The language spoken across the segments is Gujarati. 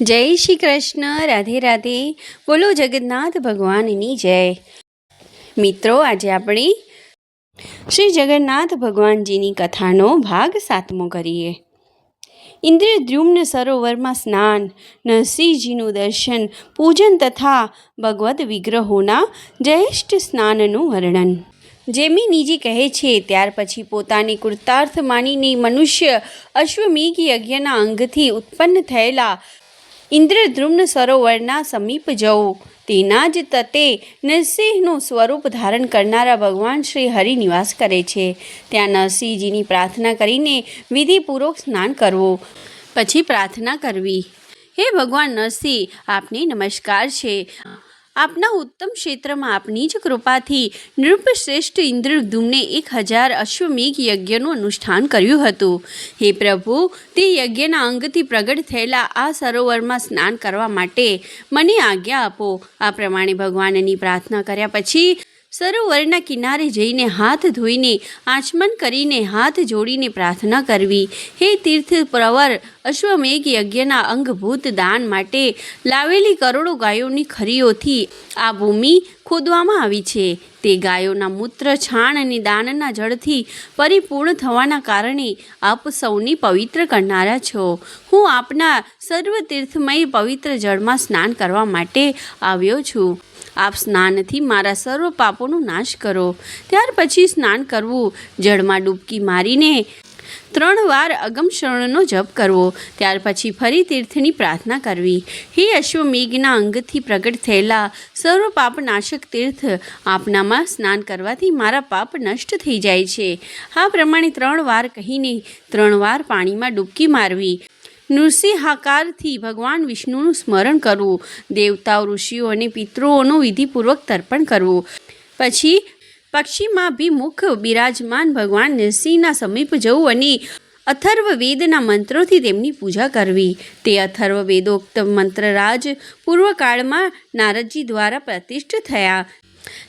જય શ્રી કૃષ્ણ, રાધે રાધે. બોલો જગન્નાથ ભગવાનની જય. મિત્રો, આજે આપણે શ્રી જગન્નાથ ભગવાનજીની કથાનો ભાગ સાતમો કરીએ. ઇન્દ્રદ્યુમ્ન સરોવરમાં સ્નાન, નરસિંહજીનું દર્શન, પૂજન તથા ભગવદ્ વિગ્રહોના જ્યેષ્ઠ સ્નાનનું વર્ણન. જેમિનીજી કહે છે, ત્યાર પછી પોતાની કૃતાર્થ માનીને મનુષ્ય અશ્વમેઘ યજ્ઞના અંગથી ઉત્પન્ન થયેલા ઇન્દ્રદ્રુમ્ન સરોવરના સમીપ જવું. તેના જ તતે નરસિંહનું સ્વરૂપ ધારણ કરનારા ભગવાન શ્રી હરિ નિવાસ કરે છે. ત્યાં નરસિંહજીની પ્રાર્થના કરીને વિધિપૂર્વક સ્નાન કરવું. પછી પ્રાર્થના કરવી. હે ભગવાન નરસિંહ, આપને નમસ્કાર છે. આપના ઉત્તમ ક્ષેત્રમાં આપની જ કૃપાથી નૃપશ્રેષ્ઠ ઇન્દ્રધૂમને એક હજાર અશ્વમેઘ યજ્ઞનું અનુષ્ઠાન કર્યું હતું. હે પ્રભુ, તે યજ્ઞના અંગથી પ્રગટ થયેલા આ સરોવરમાં સ્નાન કરવા માટે મને આજ્ઞા આપો. આ પ્રમાણે ભગવાનની પ્રાર્થના કર્યા પછી સરોવરના કિનારે જઈને હાથ ધોઈને, આચમન કરીને હાથ જોડીને પ્રાર્થના કરવી. હે તીર્થ પ્રવર, અશ્વમેઘ યજ્ઞના અંગભૂત દાન માટે લાવેલી કરોડો ગાયોની ખરીઓથી આ ભૂમિ ખોદવામાં આવી છે. તે ગાયોના મૂત્ર, છાણ અને દાનના જળથી પરિપૂર્ણ થવાના કારણે આપ સૌની પવિત્ર કરનારા છો. હું આપના સર્વ તીર્થમય પવિત્ર જળમાં સ્નાન કરવા માટે આવ્યો છું. આપ સ્નાનથી મારા સર્વ પાપોનો નાશ કરો. ત્યાર પછી સ્નાન કરવું. જળમાં ડૂબકી મારીને ત્રણ વાર અગમ શરણનો જપ કરવો. ત્યાર પછી ફરી તીર્થની પ્રાર્થના કરવી. હે અશ્વમેઘના અંગથી પ્રગટ થયેલા સર્વ પાપનાશક તીર્થ, આપનામાં સ્નાન કરવાથી મારા પાપ નષ્ટ થઈ જાય છે. આ પ્રમાણે ત્રણ વાર કહીને ત્રણ વાર પાણીમાં ડૂબકી મારવી. નૃસિંહાકારથી ભગવાન વિષ્ણુનું સ્મરણ કરવું. દેવતાઓ, ઋષિઓ અને પિતૃઓનું વિધિપૂર્વક તર્પણ કરવું. પછી પક્ષીમાં ભીમુખ બિરાજમાન ભગવાન નરસિંહના સમીપ જવું અને અથર્વ વેદના મંત્રોથી તેમની પૂજા કરવી. તે અથર્વ વેદોક્ત મંત્રરાજ પૂર્વકાળમાં નારદજી દ્વારા પ્રતિષ્ઠ થયા.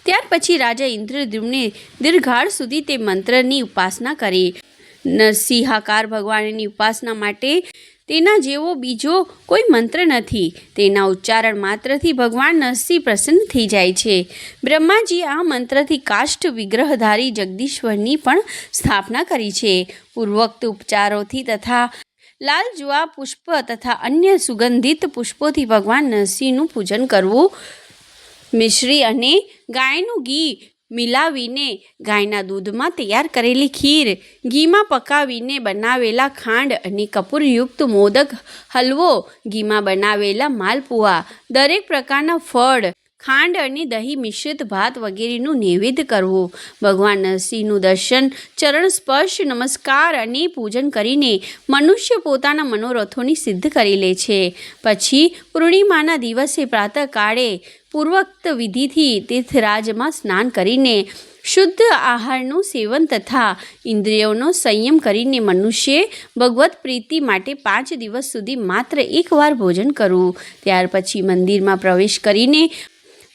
ત્યાર પછી રાજા ઇન્દ્રદ્યુમ્ને દીર્ઘાળ સુધી તે મંત્રની ઉપાસના કરી. નરસિંહાકાર ભગવાનની ઉપાસના માટે તેના જેવો બીજો કોઈ મંત્ર નથી. તેના ઉચ્ચારણ માત્રથી ભગવાન નરસિંહ પ્રસન્ન થઈ જાય છે. બ્રહ્માજી આ મંત્રથી કાષ્ઠ વિગ્રહધારી જગદીશ્વરની પણ સ્થાપના કરી છે. પૂર્વોક્ત ઉપચારોથી તથા લાલ જુવા પુષ્પ તથા અન્ય સુગંધિત પુષ્પોથી ભગવાન નરસિંહનું પૂજન કરવું મિશ્રી અને ગાયનું ઘી મિલાવીને ગાયના દૂધમાં તૈયાર કરેલી ખીર, ઘીમાં પકાવીને બનાવેલા ખાંડ અને કપૂરયુક્ત મોદક, હલવો, ઘીમાં બનાવેલા માલપુઆ, દરેક પ્રકારના ફળ, ખાંડ અને દહીં મિશ્રિત ભાત વગેરેનું નૈવેદ્ય કરવું. ભગવાન નરસિંહનું દર્શન, ચરણ સ્પર્શ, નમસ્કાર અને પૂજન કરીને મનુષ્ય પોતાના મનોરથોની સિદ્ધ કરી લે છે. પછી પૂર્ણિમાના દિવસે પ્રાતઃકાળે પૂર્વોક્ત વિધિથી તીર્થરાજમાં સ્નાન કરીને શુદ્ધ આહારનું સેવન તથા ઇન્દ્રિયોનો સંયમ કરીને મનુષ્યે ભગવત પ્રીતિ માટે પાંચ દિવસ સુધી માત્ર એકવાર ભોજન કરવું. ત્યાર પછી મંદિરમાં પ્રવેશ કરીને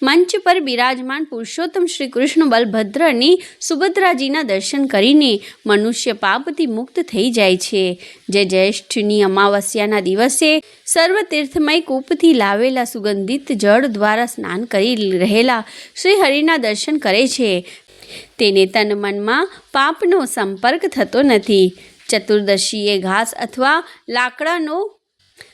મંચ પર બિરાજમાન પુરુષોત્તમ શ્રી કૃષ્ણ બલભદ્રની સુભદ્રાજીના દર્શન કરીને મનુષ્ય પાપથી મુક્ત થઈ જાય છે. જે જ્યેષ્ઠની અમાવસ્યાના દિવસે સર્વ તીર્થમય કૂપથી લાવેલા સુગંધિત જળ દ્વારા સ્નાન કરી રહેલા શ્રી હરિના દર્શન કરે છે. તેને તન મનમાં પાપનો સંપર્ક થતો નથી. ચતુર્દશીએ ઘાસ અથવા લાકડાનો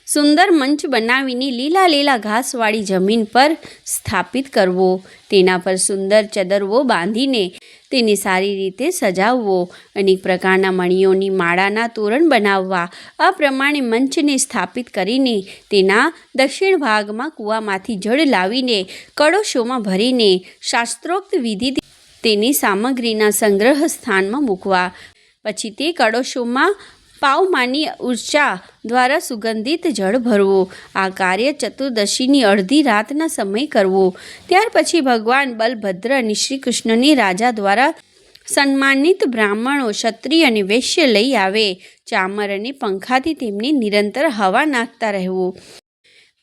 સુંદર મંચ બનાવીને લીલા લીલા ઘાસવાળી જમીન પર સ્થાપિત કરવો, તેના પર સુંદર ચદરવો બાંધીને તેને સારી રીતે સજાવવો અનેક પ્રકારના મણીઓની માળાના તોરણ બનાવવા, આ પ્રમાણે મંચને સ્થાપિત કરીને તેના દક્ષિણ ભાગમાં કૂવામાંથી જળ લાવીને કળોશોમાં ભરીને શાસ્ત્રોક્ત વિધિ તેની સામગ્રીના સંગ્રહ સ્થાનમાં મૂકવા. પછી તે કળશોમાં પાવમાની ઊર્જા દ્વારા સુગંધિત જળ ભરવું. આ કાર્ય ચતુર્દશીની અડધી રાતના સમય કરવું. ત્યાર પછી ભગવાન બલભદ્ર અને શ્રી કૃષ્ણની રાજા દ્વારા સન્માનિત બ્રાહ્મણો ક્ષત્રિય અને વૈશ્ય લઈ આવે. ચામર અને પંખાથી તેમને નિરંતર હવા નાખતા રહેવું.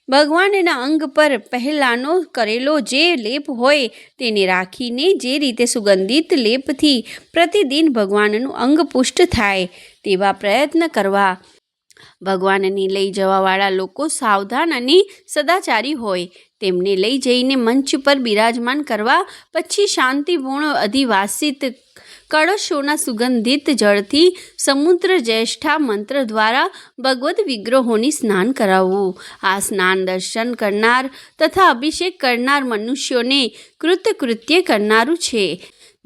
ભગવાનના અંગ પર પહેલાંનો કરેલો જે લેપ હોય તેને રાખીને જે રીતે સુગંધિત લેપથી પ્રતિદિન ભગવાનનું અંગ પુષ્ટ થાય. તેવા પ્રયત્ન કરવા. ભગવાનને લઈ જવાવાળા લોકો સાવધાન અને સદાચારી હોય. તેમને લઈ જઈને મંચ પર બિરાજમાન કરવા પછી શાંતિપૂર્ણ અધિવાસિત કળશોના સુગંધિત જળથી સમુદ્ર જ્યેષ્ઠા મંત્ર દ્વારા ભગવદ્ વિગ્રહોની સ્નાન કરાવવું. આ સ્નાન દર્શન કરનાર તથા અભિષેક કરનાર મનુષ્યોને કૃતકૃત્ય કરનારું છે.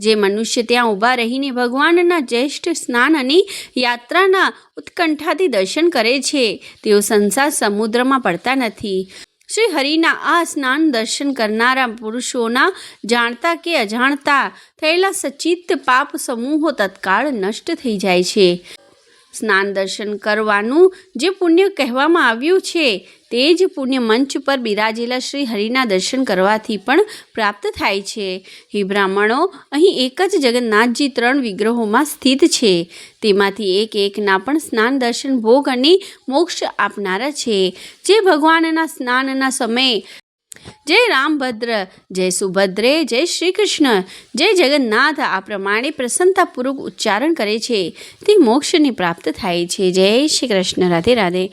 જે મનુષ્ય ત્યાં ઊભા રહીને ભગવાનના જ્યેષ્ઠ સ્નાન અને યાત્રાના ઉત્કંઠાથી દર્શન કરે છે. તેઓ સંસાર સમુદ્રમાં પડતા નથી. શ્રી હરિના આ સ્નાન દર્શન કરનારા પુરુષોના જાણતા કે અજાણતા થયેલા સચિત પાપ સમૂહો તત્કાળ નષ્ટ થઈ જાય છે. સ્નાન દર્શન કરવાનું જે પુણ્ય કહેવામાં આવ્યું છે, તે જ પુણ્ય મંચ પર બિરાજેલા શ્રી હરિના દર્શન કરવાથી પણ પ્રાપ્ત થાય છે. હે બ્રાહ્મણો, અહીં એક જ જગન્નાથજી ત્રણ વિગ્રહોમાં સ્થિત છે. તેમાંથી એક એકના પણ સ્નાન દર્શન ભોગ અને મોક્ષ આપનારા છે. જે ભગવાનના સ્નાનના સમયે જય રામભદ્ર, જય સુભદ્રે, જય શ્રી કૃષ્ણ જય જગન્નાથ, આ પ્રમાણે પ્રસન્નતાપૂર્વક ઉચ્ચારણ કરે છે. તે મોક્ષની પ્રાપ્ત થાય છે. જય શ્રી કૃષ્ણ રાધે રાધે.